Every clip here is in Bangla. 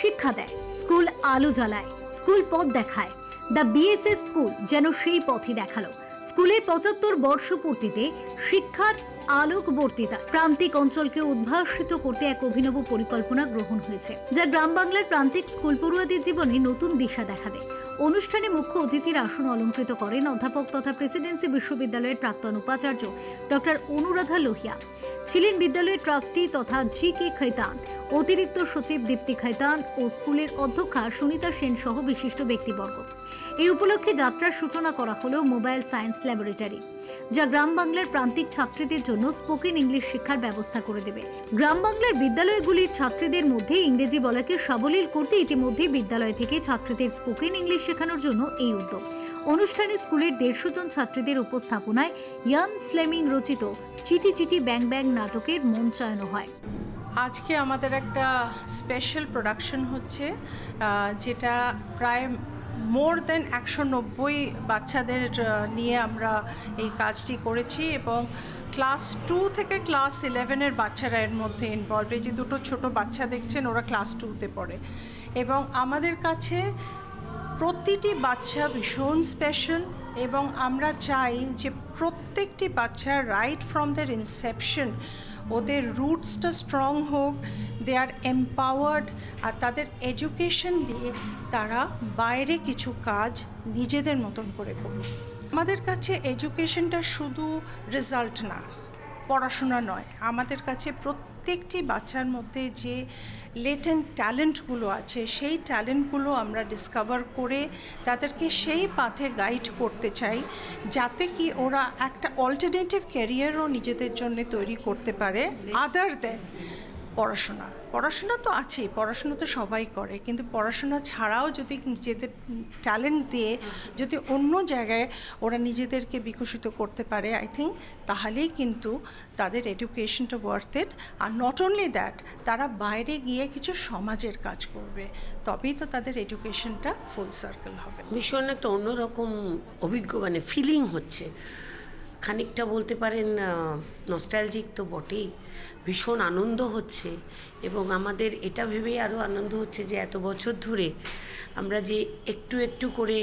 শিক্ষা দেয়। স্কুল আলো জ্বালায়, স্কুল পথ দেখায়। দ্য বিএসএস স্কুল যেন সেই পথই দেখাল। স্কুলের পঁচাত্তর বর্ষপূর্তিতে শিক্ষার আলোক বর্তিতা প্রান্তিক অঞ্চলকে উদ্ভাসিত করতে এক অভিনব পরিকল্পনা গ্রহণ হয়েছে, যা গ্রাম বাংলার প্রান্তিক স্কুল পড়ুয়াদের জীবনে নতুন দিশা দেখাবে। অনুষ্ঠানে মুখ্য অতিথির আসন অলঙ্কৃত করেন অধ্যাপক তথা প্রেসিডেন্সি বিশ্ববিদ্যালয়ের প্রাক্তন উপাচার্য ডক্টর অনুরাধা লোহিয়া। ছিলেন বিদ্যালয়ের ট্রাস্টি তথা জি কে খৈতান। অতিরিক্ত সচিব দীপ্তি খৈতান ও স্কুলের অধ্যক্ষা সুনিতা সেন সহ বিশিষ্ট ব্যক্তিবর্গ। এই উপলক্ষে যাত্রার সূচনা করা হলো মোবাইল সায়েন্স ল্যাবরেটরি, যা গ্রাম বাংলার প্রান্তিক ছাত্রীদের জন্য স্পোকেন ইংলিশ শিক্ষার ব্যবস্থা করে দেবে। গ্রাম বাংলার বিদ্যালয়গুলির ছাত্রীদের মধ্যে ইংরেজি বলাকে সাবলীল করতে ইতিমধ্যেই বিদ্যালয় থেকে ছাত্রীদের স্পোকেন ইংলিশ শেখানোর জন্য এই উদ্যোগ। অনুষ্ঠানে স্কুলের দেড়শো জন ছাত্রীদের উপস্থাপনায় ইয়ান ফ্লেমিং রচিত চিটি চিটি ব্যাং ব্যাং নাটকের মঞ্চায়ন হয়। আজকে আমাদের একটা স্পেশাল প্রোডাকশন হচ্ছে যেটা প্রায় মোর দেন একশো নব্বই বাচ্চাদের নিয়ে আমরা এই কাজটি করেছি এবং ক্লাস টু থেকে ক্লাস ইলেভেনের বাচ্চারা এর মধ্যে ইনভলভ এই যে দুটো ছোট বাচ্চা দেখছেন, ওরা ক্লাস টুতে পড়ে। এবং আমাদের কাছে প্রতিটি বাচ্চা ভীষণ স্পেশাল এবং আমরা চাই যে প্রত্যেকটি বাচ্চা রাইট ফ্রম দের ইনসেপশন ওদের রুটসটা স্ট্রং হোক দে আর এম্পাওয়ার্ড আর তাদের এডুকেশন দিয়ে তারা বাইরে কিছু কাজ নিজেদের মতন করে করুক। আমাদের কাছে এডুকেশনটা শুধু রেজাল্ট না, পড়াশোনা নয়, আমাদের কাছে প্রত্যেকটি বাচ্চার মধ্যে যে লেটেন্ট ট্যালেন্টগুলো আছে, সেই ট্যালেন্টগুলো আমরা ডিসকভার করে তাদেরকে সেই পাথে গাইড করতে চাই, যাতে কি ওরা একটা অল্টারনেটিভ ক্যারিয়ারও নিজেদের জন্য তৈরি করতে পারে আদার দেন পড়াশোনা। পড়াশোনা তো আছেই, পড়াশোনা তো সবাই করে। কিন্তু পড়াশোনা ছাড়াও যদি নিজেদের ট্যালেন্ট দিয়ে যদি অন্য জায়গায় ওরা নিজেদেরকে বিকশিত করতে পারে আই থিঙ্ক তাহলেই কিন্তু তাদের এডুকেশনটা ওয়ার্থ ওয়ার্থেড আর নট অনলি দ্যাট তারা বাইরে গিয়ে কিছু সমাজের কাজ করবে। তবেই তো তাদের এডুকেশনটা ফুল সার্কেল হবে। ভীষণ একটা অন্যরকম অভিজ্ঞ মানে ফিলিং হচ্ছে। খানিকটা বলতে পারেন নস্টালজিক তো বটেই। ভীষণ আনন্দ হচ্ছে এবং আমাদের এটা ভেবেই আরও আনন্দ হচ্ছে যে এত বছর ধরে আমরা যে একটু একটু করে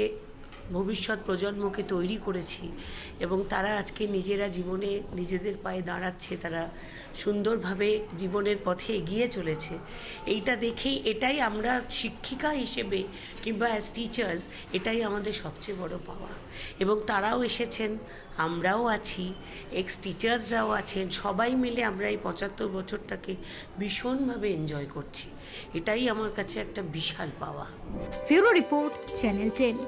ভবিষ্যৎ প্রজন্মকে তৈরি করেছি এবং তারা আজকে নিজেরা জীবনে নিজেদের পায়ে দাঁড়াচ্ছে, তারা সুন্দরভাবে জীবনের পথে এগিয়ে চলেছে। এইটা দেখেই এটাই আমরা শিক্ষিকা হিসেবে কিংবা অ্যাজ টিচার্স এটাই আমাদের সবচেয়ে বড় পাওয়া। এবং তারাও এসেছেন, আমরাও আছি এক্স টিচার্সরাও আছেন, সবাই মিলে আমরা এই পঁচাত্তর বছরটাকে ভীষণভাবে এনজয় করছি। এটাই আমার কাছে একটা বিশাল পাওয়া। Bureau report, channel ten.